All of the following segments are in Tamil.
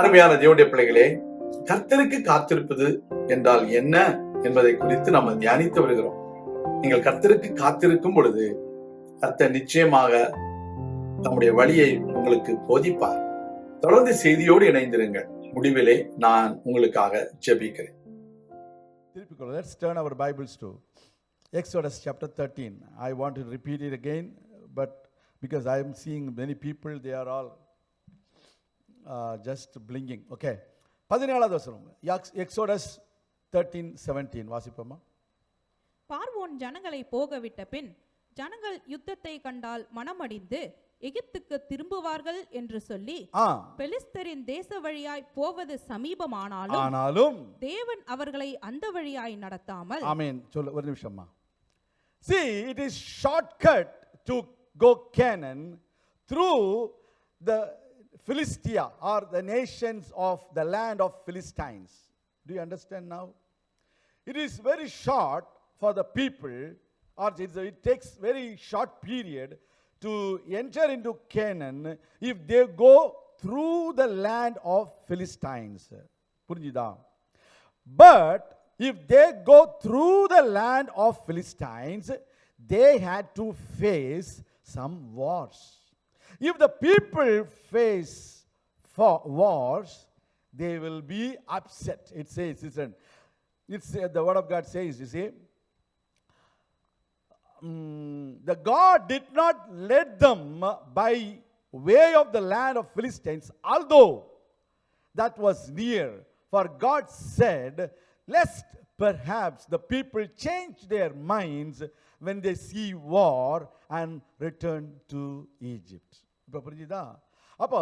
அருமையான தேவடைய பிள்ளைகளே கர்த்தருக்கு காத்திருப்பது என்றால் என்ன என்பதை குறித்து நம்ம தியானித்து வருகிறோம். நீங்கள் கர்த்தருக்கு காத்திருக்கும் பொழுது கர்த்தர் நிச்சயமாக தம்முடைய வழியை உங்களுக்கு போதிப்பார். தொடர்ந்து செய்தியோடு இணைந்திருங்கள். முடிவிலே நான் உங்களுக்காக ஜெபிக்கிறேன். திருப்பிக்கொள்ள let's turn our bibles to exodus chapter 13 i want to repeat it again but because i am seeing many people they are all just blinking okay. பதினேழாவது வசனம். எக்ஸோடஸ் தேர்ட்டீன் செவன்டீன் வாசிப்போமா? பார்வோன் ஜனங்களை போகவிட்ட பின் ஜனங்கள் யுத்தத்தை கண்டால் மனமடிந்து எகிப்துக்கு திரும்புவார்கள் என்று சொல்லி பெலிஸ்தரின் தேச வழியாய் போவது சமீபமானாலும் ஆனாலும் தேவன் அவர்களை அந்த வழியாய் நடத்தாமல் ஆமென். சொல்ல ஒரு நிமிஷம்மா. See it is shortcut to go canaan through the Philistia are the nations of the land of Philistines. Do you understand now? It is very short for the people, or it takes very short period to enter into Canaan if they go through the land of Philistines. But if they go through the land of Philistines, they had to face some wars. If the people face for wars, they will be upset. It says, listen, it's uh, the word of God says, you see, mm, the God did not let them by way of the land of Philistines, although that was near. For God said, Lest perhaps the people change their minds when they see war and return to Egypt. இப்போ புரிஞ்சுதா? அப்போ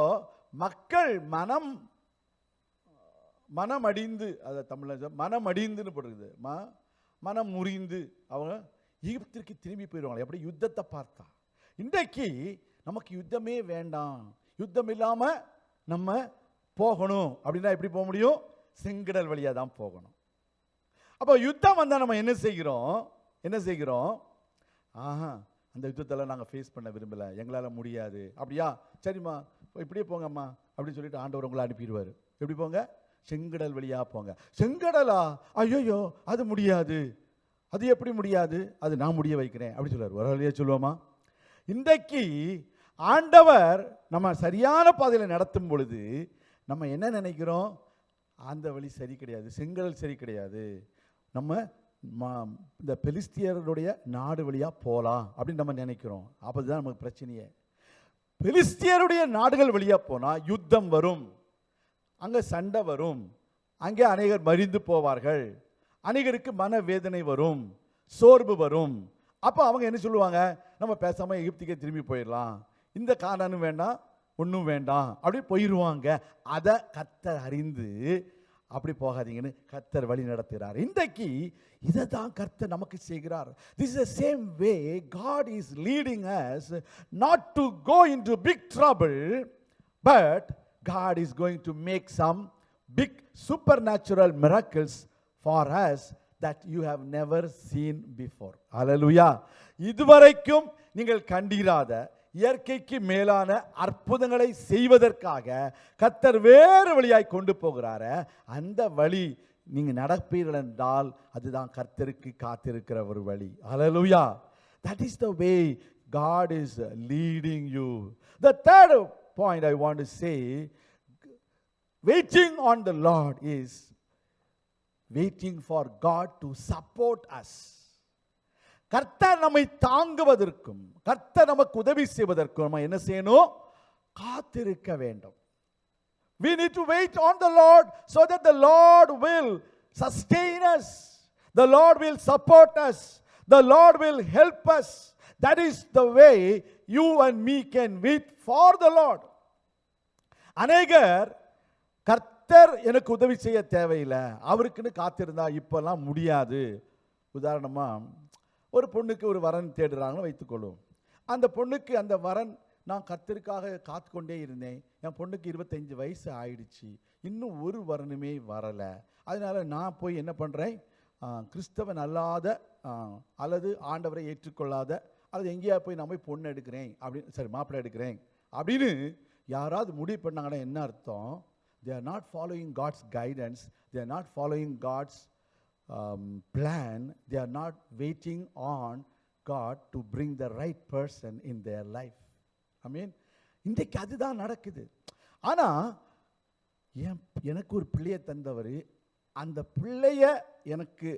மக்கள் மனம் மனம் அடிந்து அதை தமிழ் மனம் அடிந்துன்னு போட்டுருக்குது. ம மனம் முறிந்து அவங்க எகிப்திற்கு திரும்பி போயிடுவாங்க எப்படி யுத்தத்தை பார்த்தா? இன்றைக்கு நமக்கு யுத்தமே வேண்டாம். யுத்தம் இல்லாமல் நம்ம போகணும். அப்படின்னா எப்படி போக முடியும்? செங்கடல் வழியாக தான் போகணும். அப்போ யுத்தம் வந்தால் நம்ம என்ன செய்கிறோம்? என்ன செய்கிறோம்? ஆஹா அந்த யுத்தத்தெல்லாம் நாங்கள் ஃபேஸ் பண்ண விரும்பலை. எங்களால் முடியாது. அப்படியா? சரிம்மா. இப்படியே போங்கம்மா. அப்படின்னு சொல்லிட்டு ஆண்டவர் உங்களை அனுப்பிடுவார். எப்படி போங்க? செங்கடல் வழியாக போங்க. செங்கடலா? ஐயோயோ அது முடியாது. அது எப்படி முடியாது? அது நான் முடிய வைக்கிறேன். அப்படி சொல்லுவார் ஒரு வழியாக சொல்லுவோமா? இன்றைக்கு ஆண்டவர் நம்ம சரியான பாதையில் நடத்தும் பொழுது நம்ம என்ன நினைக்கிறோம்? அந்த வழி சரி கிடையாது. செங்கடல் சரி கிடையாது. நம்ம இந்த பெலிஸ்தியருடைய நாடு வழியாக போகலாம் அப்படின்னு நம்ம நினைக்கிறோம். அப்போ தான் நமக்கு பிரச்சனையே. பெலிஸ்தியருடைய நாடுகள் வழியாக போனால் யுத்தம் வரும் அங்கே சண்டை வரும் அங்கே அநேகர் மறிந்து போவார்கள் அநேகருக்கு மனவேதனை வரும் சோர்வு வரும். அப்போ அவங்க என்ன சொல்லுவாங்க? நம்ம பேசாமல் எகிப்திக்கே திரும்பி போயிடலாம். இந்த காரணம் வேண்டாம் ஒன்றும் வேண்டாம். அப்படி போயிடுவாங்க அதை கத்தர் அறிந்து அப்படி போகாதீங்கன்னு கர்த்தர் வழி நடத்துகிறார். இன்றைக்கு இதை தான் கர்த்தர் நமக்கு செய்கிறார். This is same way God is leading us not to go in to big trouble but God is going to make some big super natural miracles for us that you have never seen before hallelujah இதுவரைக்கும் நீங்கள் கண்டிராத இயற்கைக்கு மேலான அற்புதங்களை செய்வதற்காக கத்தர் வேறு வழியாய் கொண்டு போகிறார அந்த வழி நீங்க நடப்பீர்கள் என்றால் அதுதான் கர்த்தருக்கு காத்திருக்கிற ஒரு வழி hallelujah that is the way God is leading you the third point I want to say waiting on the lord is waiting for God to support us கர்த்தர் நம்மை தாங்குவதற்கும் கர்த்தர் நமக்கு உதவி செய்வதற்கும் நம்ம என்ன செய்யணும் காத்திருக்க வேண்டும் we need to wait on the lord so that the lord will sustain us the lord will support us the lord will help us that is the way you and me can wait for the lord அநேகர் கர்த்தர் எனக்கு உதவி செய்ய தேவையில்லை அவருக்குன்னு காத்திருந்தா இப்போல்லாம் முடியாது உதாரணமாக ஒரு பொண்ணுக்கு ஒரு வரன் தேடுறாங்கன்னு வைத்துக்கொள்வோம். அந்த பொண்ணுக்கு அந்த வரன் நான் கத்திற்காக காத்து கொண்டே இருந்தேன். என் பொண்ணுக்கு இருபத்தஞ்சு வயசு ஆயிடுச்சு. இன்னும் ஒரு வரனுமே வரலை. அதனால நான் போய் என்ன பண்ணுறேன் கிறிஸ்தவன் அல்லாத அல்லது ஆண்டவரை ஏற்றுக்கொள்ளாத அல்லது எங்கேயா போய் நான் போய் பொண்ணு எடுக்கிறேன் அப்படின்னு சரி மாப்பிள்ளை எடுக்கிறேன் அப்படின்னு யாராவது முடிவு பண்ணாங்கன்னா என்ன அர்த்தம்? They are not following God's guidance they are not following God's um, plan, they are not waiting on God to bring the right person in their life. I mean, இன்றைக்கு அதுதான் நடக்குது. ஆனால் என் எனக்கு ஒரு பிள்ளையை தந்தவர் அந்த பிள்ளைய எனக்கு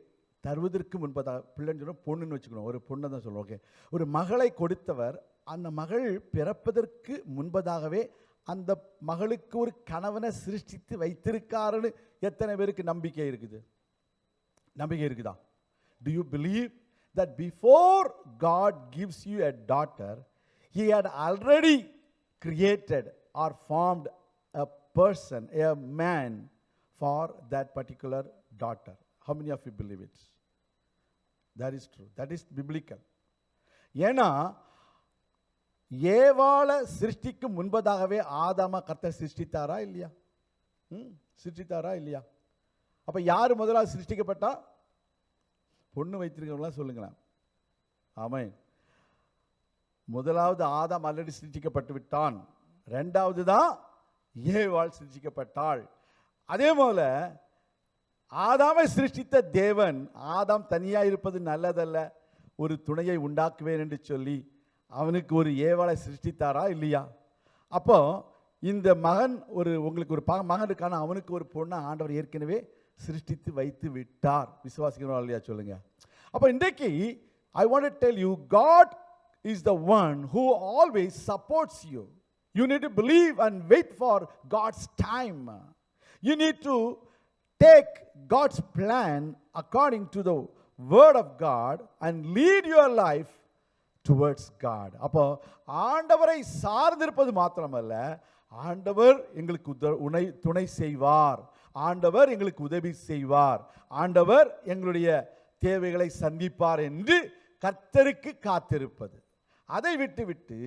தருவதற்கு முன்பதாக பிள்ளைன்னு சொன்னால் பொண்ணுன்னு வச்சுக்கணும். ஒரு பொண்ணை தான் சொல்லுவோம் ஓகே ஒரு மகளை கொடுத்தவர் அந்த மகள் பிறப்பதற்கு முன்பதாகவே அந்த மகளுக்கு ஒரு கணவனை சிருஷ்டித்து வைத்திருக்காருன்னு எத்தனை பேருக்கு நம்பிக்கை இருக்குது? நம்பிக்கை இருக்குதா? Do you believe that before God gives you a daughter he had already created or formed a person a man for that particular daughter how many of you believe it's that is true that is biblical ஏன்னா ஏவாள சிருஷ்டிக்கு முன்பதாகவே ஆதாம கர்த்தர் சிருஷ்டித்தாரா இல்லையா? ம் சிருஷ்டித்தாரா இல்லையா? அப்போ யார் முதலாவது சிருஷ்டிக்கப்பட்டா? பொண்ணு வைத்திருக்கிறவங்களாம் சொல்லுங்களேன் ஆமேன். முதலாவது ஆதாம் ஆல்ரெடி சிருஷ்டிக்கப்பட்டு விட்டான். ரெண்டாவது தான் ஏவாள் சிருஷ்டிக்கப்பட்டாள். அதே போல ஆதாமை சிருஷ்டித்த தேவன் ஆதாம் தனியாக இருப்பது நல்லதல்ல. ஒரு துணையை உண்டாக்குவேன் என்று சொல்லி அவனுக்கு ஒரு ஏவாளை சிருஷ்டித்தாரா இல்லையா? அப்போ இந்த மகன் ஒரு உங்களுக்கு ஒரு ப- மகன் இருக்கான அவனுக்கு ஒரு பொண்ணை ஆண்டவர் ஏற்கனவே சிருஷ்டித்து வைத்து விட்டார். விசுவாசிக்கிறோம் இல்லையா சொல்லுங்க. அப்போ இன்றைக்கு I want tell you God is the one who always supports you you need to believe and wait for God's time you need to take God's plan according to the word of God and lead your life towards God அப்போ ஆண்டவரை சார்ந்திருப்பது மாத்திரமல்ல ஆண்டவர் எங்களுக்கு உத உணை துணை செய்வார். ஆண்டவர் எங்களுக்கு உதவி செய்வார் ஆண்டவர் எங்களுடைய தேவைகளை சந்திப்பார் என்று கர்த்தருக்கு காத்திருப்பது அதை விட்டுவிட்டு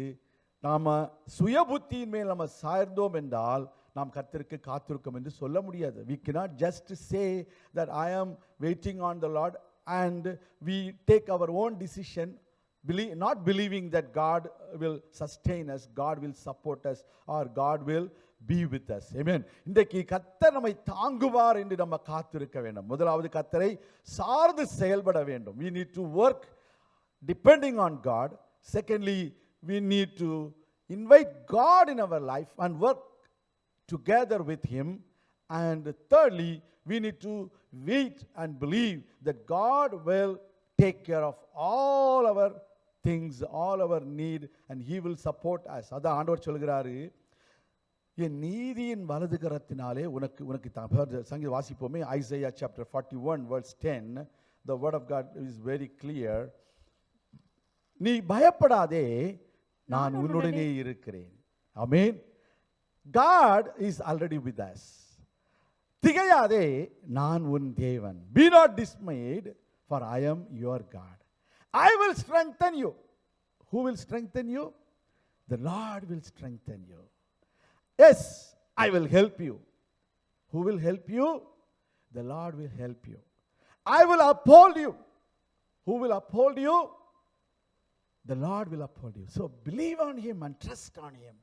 நாம் சுய புத்தியின் மேல் நம்ம சார்ந்தோம் என்றால் நாம் கர்த்தருக்கு காத்திருக்கோம் என்று சொல்ல முடியாது we cannot just say that I am waiting on the lord and we take our own decision believe not believing that God will sustain us God will support us or God will be with us amen இன்றைக்கு கத்தர் நம்மை தாங்குவார் என்று நம்ம காத்திருக்க வேண்டும் முதலாவது கத்தரை சார்ந்து செயல்பட வேண்டும் we need to work depending on God secondly we need to invite God in our life and work together with him and thirdly we need to wait and believe that God will take care of all our things all our need and he will support us அதான் ஆண்டவர் சொல்கிறாரு என் நீதியின் வலது கரத்தினாலே உனக்கு உனக்கு த- சங்கீத வாசிப்போமே? Isaiah chapter forty one words ten the word of God is very clear நீ பயப்படாதே நான் உன்னுடனே இருக்கிறேன். Amen God is already with us திகையாதே நான் உன் தேவன். Be not dismayed for I am your God I will strengthen you. Who will strengthen you? The lord will strengthen you. Yes i will help you who will help you the lord will help you i will uphold you who will uphold you the Lord will uphold you. So believe on Him and trust on Him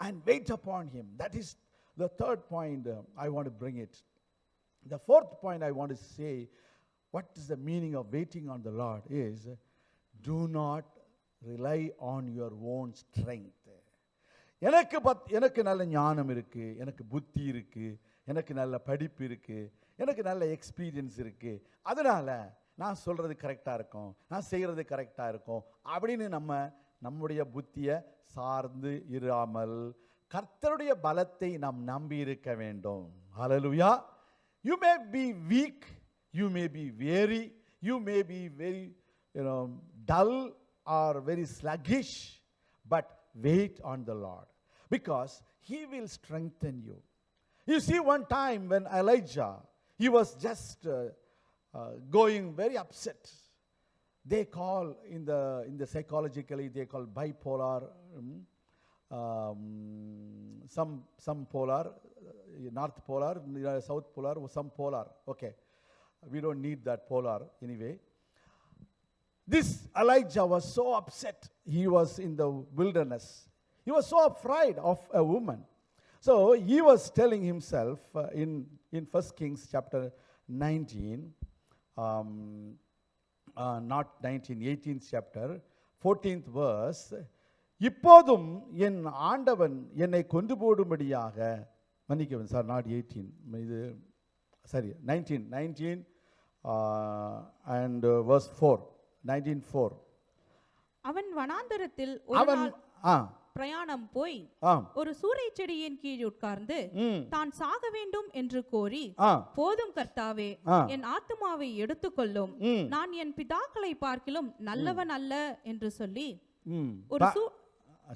and wait upon Him. That is the third point uh, I want to bring it. The fourth point I want to say, what is the meaning of waiting on the Lord is do not rely on your own strength. எனக்கு பத் எனக்கு நல்ல ஞானம் இருக்குது எனக்கு புத்தி இருக்குது எனக்கு நல்ல படிப்பு இருக்குது எனக்கு நல்ல எக்ஸ்பீரியன்ஸ் இருக்குது அதனால் நான் சொல்கிறது கரெக்டாக இருக்கும் நான் செய்கிறது கரெக்டாக இருக்கும் அப்படின்னு நம்ம நம்முடைய புத்தியை சார்ந்து இராமல் கர்த்தருடைய பலத்தை நாம் நம்பி இருக்க வேண்டும். Hallelujah you may be weak you may be very you may be very dull or very sluggish but wait on the Lord because He will strengthen you. You see, one time when Elijah, he was just uh, uh, going very upset. They call in the in the psychologically they call bipolar, um, um, some some polar, uh, north polar, south polar, some polar. Okay, we don't need that polar anyway. This Elijah was so upset. He was in the wilderness. He was so afraid of a woman. So he was telling himself uh, in, in 1 Kings chapter 19, um, uh, not 19, 18th chapter, 14th verse, இப்போதும் என் ஆண்டவன் என்னை கொண்டு போடும்படியாக மன்னிக்கவன் சார் நாட் எயிட்டீன் இது sorry nineteen nineteen and verse four nineteen four. அவன் வனாந்தரத்தில் ஒரு அவன் பிரயாணம் போய் ஒரு சூறை செடியின் கீழ் உட்கார்ந்து தான் சாக வேண்டும் என்று கோரி போதும் கர்த்தாவே. என் ஆத்துமாவை எடுத்துக்கொள்ளும். நான் என் பிதாக்களை பார்க்கிலும் நல்லவன் அல்ல என்று சொல்லி ஒரு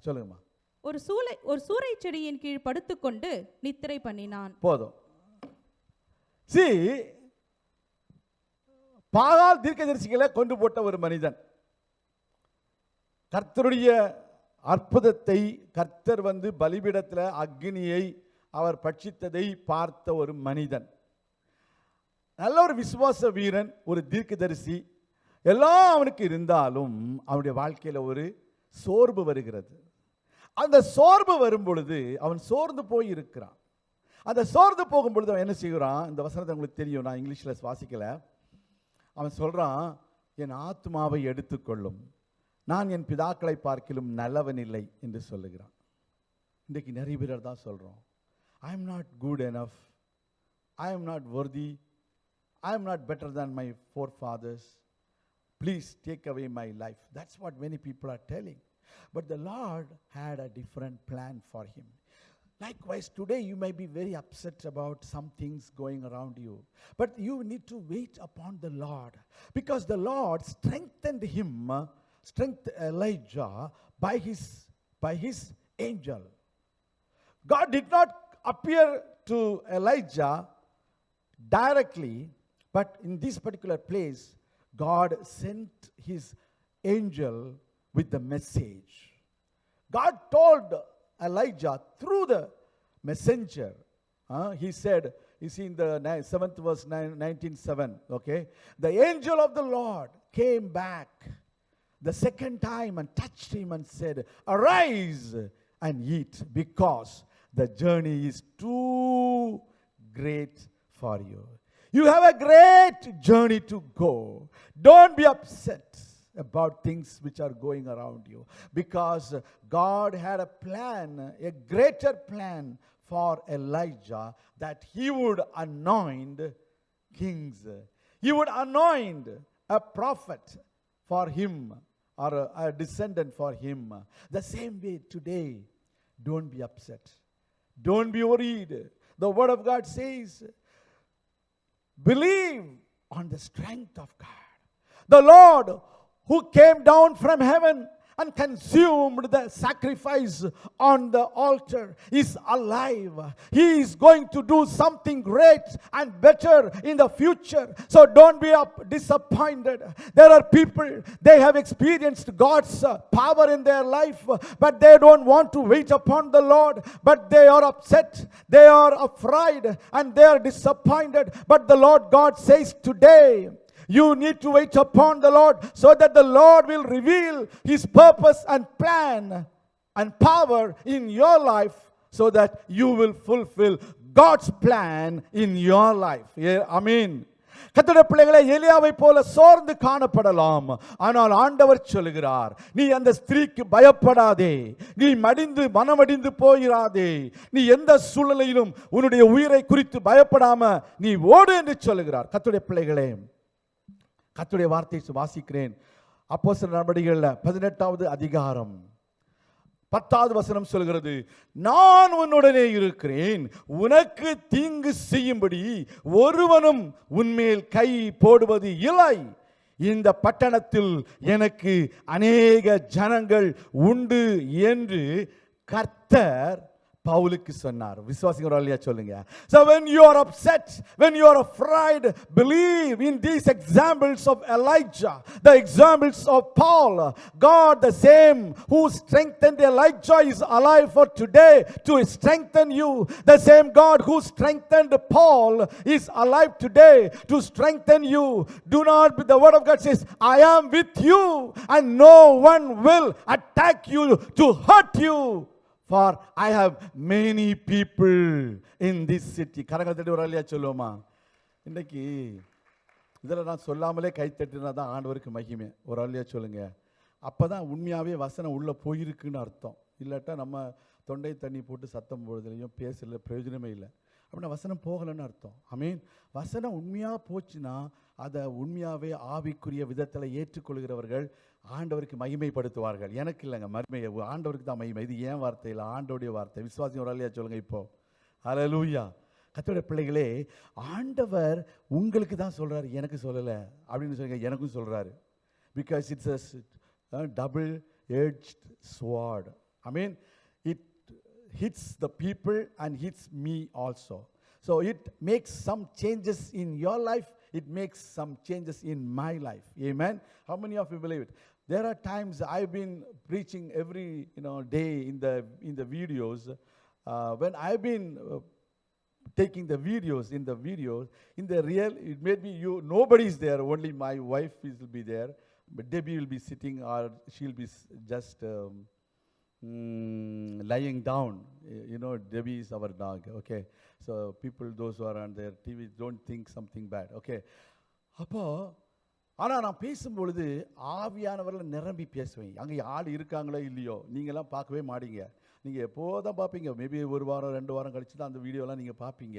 சொல்லுங்கம்மா. ஒரு சூளை ஒரு சூறை செடியின் கீழ் படுத்துக்கொண்டு நித்திரை பண்ணினான். போதும். சி பாகால் தீர்க்கதரிசிகளை கொண்டு போட்ட ஒரு மனிதன். கர்த்தருடைய அற்புதத்தை கர்த்தர் வந்து பலிபீடத்தில் அக்னியை அவர் பட்சித்ததை பார்த்த ஒரு மனிதன். நல்ல ஒரு விசுவாச வீரன் ஒரு தீர்க்கதரிசி. எல்லாம் அவனுக்கு இருந்தாலும் அவனுடைய வாழ்க்கையில் ஒரு சோர்வு வருகிறது. அந்த சோர்வு வரும் பொழுது அவன் சோர்ந்து போய் இருக்கிறான் அந்த சோர்ந்து போகும் பொழுது அவன் என்ன செய்கிறான்? இந்த வசனத்தை உங்களுக்கு தெரியும் நான் இங்கிலீஷில் சுவாசிக்கலை அவன் சொல்கிறான் என் ஆத்மாவை எடுத்துக்கொள்ளும். நான் என் பிதாக்களை பார்க்கிலும் நல்லவன் இல்லை என்று சொல்லுகிறான். இன்றைக்கு நிறைய பேர் தான் சொல்கிறோம் I am not good enough I am not worthy I am not better than my forefathers please take away my life that's what many people are telling but the lord had a different plan for him likewise today you may be very upset about some things going around you but you need to wait upon the lord because the lord strengthened him strengthened elijah by his by his angel god did not appear to elijah directly, but in this particular place, God sent his angel with the message. God told Elijah through the messenger. uh, he said, you see in the seventh verse, nine- 19:7, okay? The angel of the Lord came back the second time and touched him and said, Arise and eat, because the journey is too great for you. You have a great journey to go. Don't be upset about things which are going around you because God had a plan, a greater plan for Elijah that he would anoint kings. He would anoint a prophet for him or a, a descendant for him. The same way today, don't be upset. Don't be worried. The word of God says, believe on the strength of God. The Lord who came down from heaven and consumed the sacrifice on the altar is alive. He is going to do something great and better in the future. So don't be disappointed. There are people they have experienced God's uh, power in their life, but they don't want to wait upon the Lord. But they are upset, they are afraid, and they are disappointed. But the Lord God says today. You need to wait upon the Lord so that the Lord will reveal His purpose and plan and power in your life so that you will fulfill God's plan in your life. Yeah, I mean. கத்தோட பிள்ளைகளை எலியாவை போல சோர்ந்து காணப்படலாம் ஆனால் ஆண்டவர் சொல்கிறார் நீ அந்த ஸ்திரீக்கு பயப்படாதே நீ மடிந்து மனமடிந்து போயிராதே நீ எந்த சூழ்நிலையிலும் உன்னுடைய உயிரை குறித்து பயப்படாம நீ ஓடு என்று சொல்லுகிறார் கத்துடைய பிள்ளைகளே கத்துடைய வார்த்தையை வாசிக்கிறேன். அப்போ சில நடவடிக்கைகளில் பதினெட்டாவது அதிகாரம். பத்தாவது வசனம் சொல்கிறது நான் உன்னுடனே இருக்கிறேன். உனக்கு தீங்கு செய்யும்படி ஒருவனும் உன்மேல் கை போடுவது இல்லை. இந்த பட்டணத்தில் எனக்கு அநேக ஜனங்கள் உண்டு என்று கர்த்தர் பவுலுக்கு சொன்னார் விசுவாசிங்க இல்லையா சொல்லுங்க so when you are upset when you are afraid believe in these examples of elijah the examples of paul god the same who strengthened elijah is alive for today to strengthen you the same god who strengthened paul is alive today to strengthen you do not the word of god says i am with you and no one will attack you to hurt you For I how many people in this city கரங்கள் தட்டி ஒரு இல்லையா சொல்லுவோமா? இன்னைக்கு இதில் நான் சொல்லாமலே கை தட்டினா தான் ஆண்டவருக்கு மகிமை. ஒரு ஆளியா சொல்லுங்கள் அப்போ தான் உண்மையாகவே வசனம் உள்ளே போயிருக்குன்னு அர்த்தம். இல்லாட்டா நம்ம தொண்டை தண்ணி போட்டு சத்தம் போடுறதுலையும் பேசல பிரயோஜனமே இல்லை. அப்படின்னா வசனம் போகலைன்னு அர்த்தம். ஐ மீன் வசனம் உண்மையாக போச்சுன்னா அதை உண்மையாகவே ஆவிக்குரிய விதத்தில் ஏற்றுக்கொள்கிறவர்கள் ஆண்டவருக்கு மகிமைப்படுத்துவார்கள். எனக்கு இல்லைங்க மறுமையை ஆண்டவருக்கு தான் மகிமை. இது ஏன் வார்த்தை இல்லை? வார்த்தை. விசுவாசியம் ஒரு ஆளியா சொல்லுங்க இப்போ. அலலூயா கத்தோட பிள்ளைகளே ஆண்டவர் உங்களுக்கு தான் சொல்கிறார் எனக்கு சொல்லலை அப்படின்னு சொல்லுங்க. எனக்கும் சொல்கிறாரு because it's a double edge sword I mean it hits the people and hits me also so it makes some changes in your life it makes some changes in my life. Amen. How many of you believe it? There are times I've been preaching every you know day in the in the videos. Uh, when I've been uh, taking the videos in the videos in the real it may be you nobody is there only my wife will be there but debbie will be sitting or she'll be just um, mm, lying down. Y- you know debbie is our dog okay? So people those who are on their tv don't think something bad okay? அப்போ ஆனால் நான் பேசும்பொழுது ஆவியானவரில் நிரம்பி பேசுவேன். அங்கே ஆள் இருக்காங்களோ இல்லையோ நீங்களாம் பார்க்கவே மாட்டீங்க. நீங்கள் எப்போதான் பார்ப்பீங்க? மேபி ஒரு வாரம் ரெண்டு வாரம் கழிச்சு தான் அந்த வீடியோலாம் நீங்கள் பார்ப்பீங்க.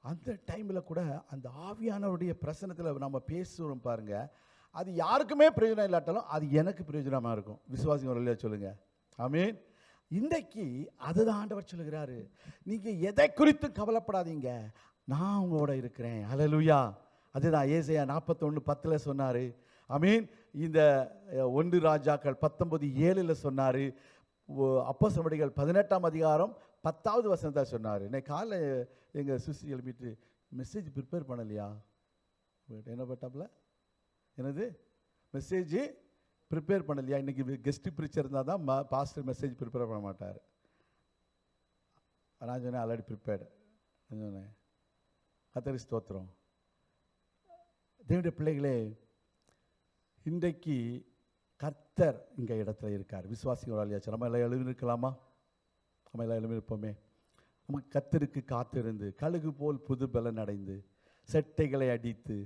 அந்த டைமில் கூட அந்த ஆவியானவருடைய பிரசனத்தில் நம்ம பேசுகிறோம் பாருங்கள் அது யாருக்குமே பிரயோஜனம் இல்லாட்டாலும் அது எனக்கு பிரயோஜனமாக இருக்கும். விசுவாசிங்க ஒரு இல்லையா சொல்லுங்கள் ஆமீன். இன்றைக்கு அதுதான் ஆண்டவர் சொல்லுகிறாரு. நீங்கள் எதை குறித்து கவலைப்படாதீங்க. நான் உங்களோட இருக்கிறேன். அலலுயா அதுதான் ஏசையா நாற்பத்தொன்று பத்தில் சொன்னார். மீன் இந்த ஒன்று ராஜாக்கள் பத்தொன்பது ஏழில் சொன்னார். அப்போ சமடிகள் பதினெட்டாம் அதிகாரம் பத்தாவது வசனத்தை சொன்னார். இன்னைக்கு காலைல எங்கள் சுசி எழுப்பிட்டு மெசேஜ் ப்ரிப்பேர் பண்ணலையா? என்ன பட்டாப்புல? என்னது? மெசேஜ் ப்ரிப்பேர் பண்ணலையா? இன்றைக்கி கெஸ்ட் பிரிச்சர் இருந்தால் தான் பாஸ்டர் மெசேஜ் ப்ரிப்பேர் பண்ண மாட்டார். நான் சொன்னேன் ஆல்ரெடி ப்ரிப்பேர்டு சொன்னேன் கத்தரி ஸ்தோத்திரம். தேவனுடைய பிள்ளைகளே இன்றைக்கு கர்த்தர் இங்கே இடத்துல இருக்கார். விசுவாசிங்க ஒரு நம்ம எல்லாம் எழுதி இருக்கலாமா நம்ம எல்லாம் எழுதி இருப்போமே நம்ம கத்தருக்கு காத்திருந்து கழுகு போல் புது பலன் அடைந்து செட்டைகளை அடித்து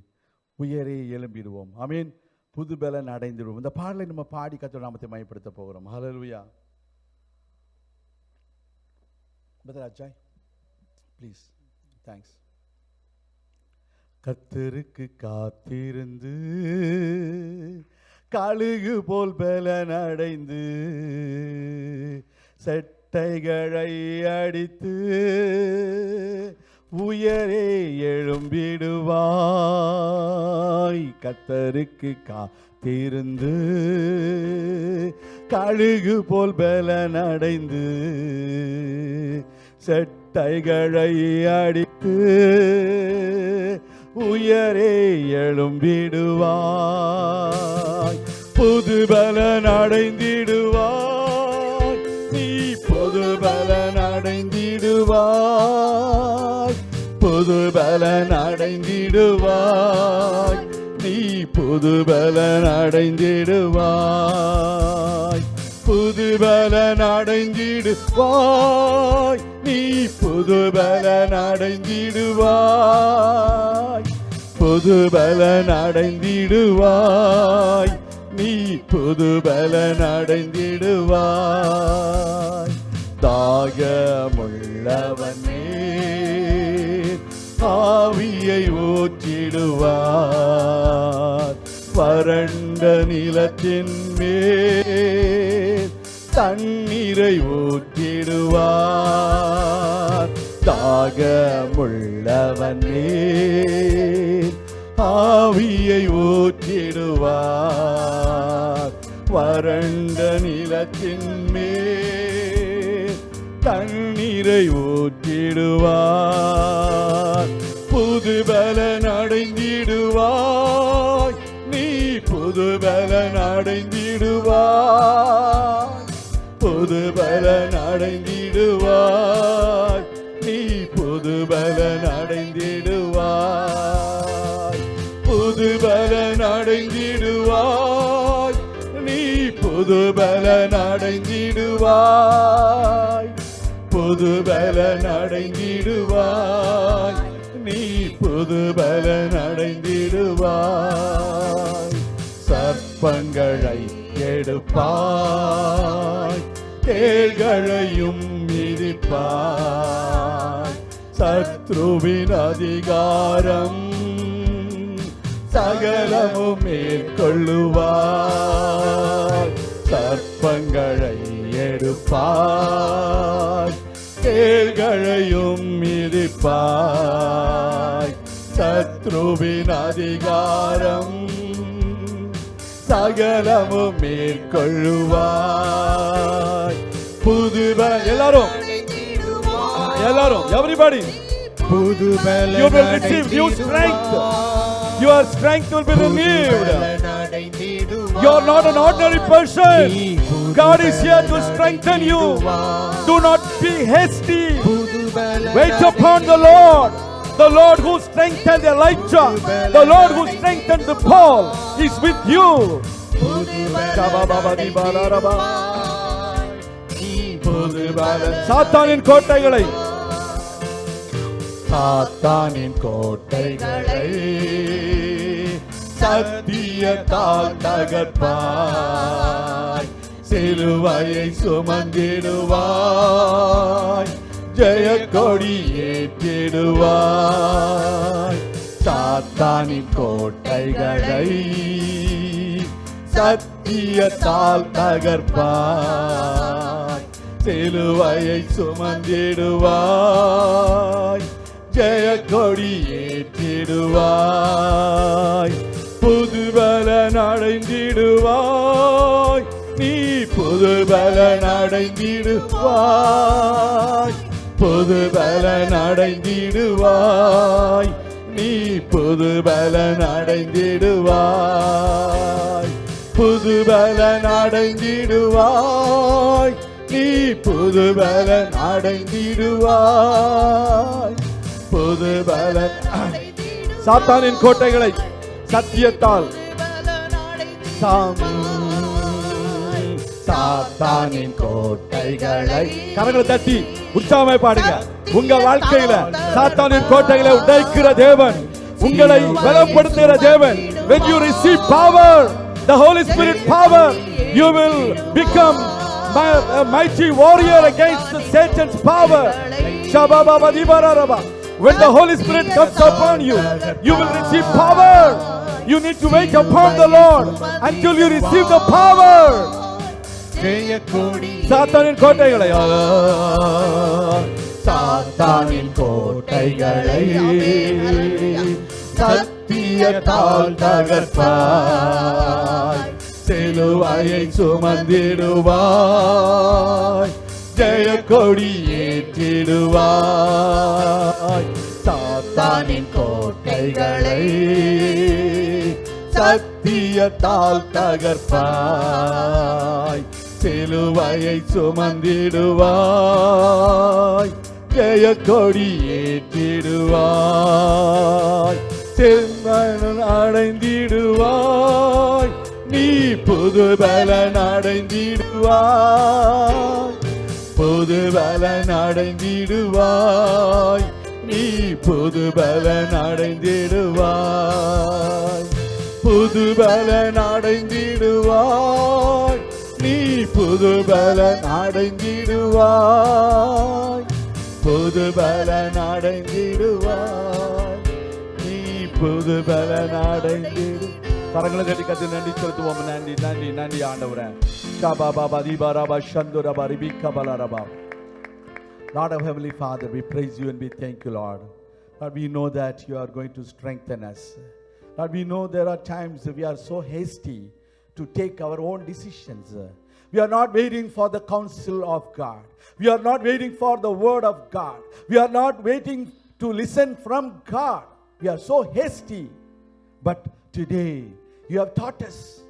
உயரே எழும்பிடுவோம். ஆமீன் புது பலன் அடைந்திடுவோம் இந்த பாடலை நம்ம பாடி கத்தோட நாமத்தை மயப்படுத்த போகிறோம். ஹலலுயா பத்ராஜாய் ப்ளீஸ் தேங்க்ஸ் கத்தருக்கு காத்திருந்து கழுகு போல் பலன் அடைந்து செட்டைகளை அடித்து உயரே எழும்பிடுவாய். கத்தருக்கு காத்திருந்து கழுகு போல் பலன் அடைந்து செட்டைகளை அடித்து உயரே எழும்பிடுவாய். புது பலன் அடைந்திடுவாய். நீ புது பலன் அடைந்திடுவாய். புது பலன் அடைந்திடுவாய். நீ புது பலன் அடைந்திடுவாய். புது பலன் அடைந்திடுவாய். நீ புது பலன் அடைந்திடுவாய். புது பலன் அடைந்திடுவாய். நீ புது பலன் அடைந்திடுவாய். தாகமுள்ளவனே ஆவியை ஊற்றிடுவார். வறண்ட நிலத்தின் மேல் தண்ணீரை ஊற்றிடுவார். தாகமுள்ளவனே ஆவியை ஊற்றிடுவார். வறண்ட நிலத்தின் தண்ணீரை ஊற்றிடுவார் புது பலன் அடைந்திடுவாய் நீ புது பலன் அடைந்திடுவாய் புது பலன் அடைந்திடுவாய் நீ புது பலன் அடைந்திடுவாய் புது பலன் அடைந்திடுவாய் நீ புது பலன் அடைந்திடுவாய் புது பலன் அடைந்திடுவாய் நீ புது பலன் அடைந்திடுவாய் சர்ப்பங்களை எடுப்பாய். தேள்களையும் மிதிப்பாய். சத்ருவின் அதிகாரம் சகலமும் மேற்கொள்ளுவாய். அதிகாரம் சகலமும் மேற்கொள்ளுவாய் புதுவ எல்லாரும் எல்லாரும் எவ்ரிபடி புது You will receive new strength. Your strength will be renewed. You are not an ordinary person. God is here to strengthen you. Do not be hasty. Wait upon the Lord. The Lord who strengthened Elijah, the Lord who strengthened the Paul is with you. சாத்தானின் கோட்டைகளை சாத்தானின் கோட்டைகளை சத்தியத்தால் தகர்ப்பாய் சிலுவையை சுமந்திடுவாய் ஜெய கொடி ஏற்றிடுவாய் சாத்தானின் கோட்டைகளை சத்தியத்தால் தகர்ப்பாய். சிலுவையை சுமந்திடுவாய். ஜெய கொடி ஏற்றிடுவாய் புது பலன் நீ புதுபல நடைந்திடுவாய். பொது பலன் அடைந்திடுவாய். நீ புது பலன் அடைந்திடுவாய். புது பலன் அடைந்திடுவாய். நீ புது பலன் அடைந்திடுவாய். புது பலன் சாத்தானின் கோட்டைகளை சத்தியத்தால் சாமி சாத்தானின் கோட்டைகளை கரங்களை தட்டி உற்சாகமாய் பாடுங்க உங்க வாழ்க்கையில சாத்தானின் கோட்டைகளை உடைக்கிற தேவன் உங்களை பலப்படுத்துகிற தேவன் when you receive power the holy spirit power you will become a mighty warrior against satan's power Shabababadibararaba. when the holy spirit comes upon you you will receive power you need to wait upon the lord until you receive the power சாத்தானின் கோட்டைகளை சாத்தானின் கோட்டைகளை சத்தியத்தால் தகர்ப்பாய். சிலுவையை சுமந்திடுவாய். ஜெய கொடி ஏற்றிடுவாய். சாத்தானின் கோட்டைகளை சத்தியத்தால் தகர்ப்பாய். சிலுவையை சுமந்திடுவாய். ஜெய கொடி ஏற்றிடுவாய் செம்மன் அடைந்திடுவாய். நீ புது பலன் அடைந்திடுவாய். புது பலன் அடைந்திடுவாய். நீ புது பலன் அடைந்திடுவாய். புது பலன் அடைந்திடுவாய். புது பலன் அடைந்திடுவாய் புது பலன் அடைந்திடுவாய் நீ புது பலன் அடைந்திடு கரங்களை கட்டி கத்து நன்றி செலுத்துவோம் நன்றி நன்றி நன்றி ஆண்டவரே ஷாபா பாபா தீபா ராபா சந்துரபா ரிபிகா பலரபா Lord of Heavenly Father, we praise you and we thank you, Lord. Lord, we know that you are going to strengthen us. Lord, we know there are times we are so hasty to take our own decisions. We are not waiting for the counsel of God. We are not waiting for the word of God. We are not waiting to listen from God. We are so hasty. But today, you have taught us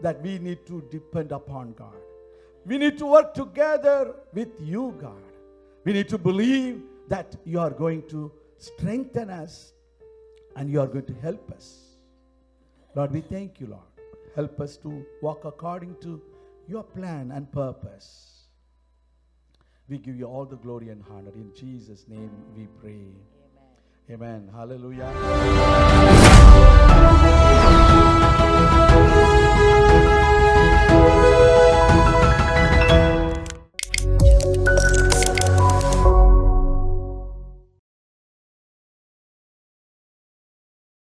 that we need to depend upon God. We need to work together with you, God. We need to believe that you are going to strengthen us and you are going to help us. Lord, we thank you, Lord. Help us to walk according to your plan and purpose. We give you all the glory and honor. In Jesus' name we pray. Amen. Hallelujah.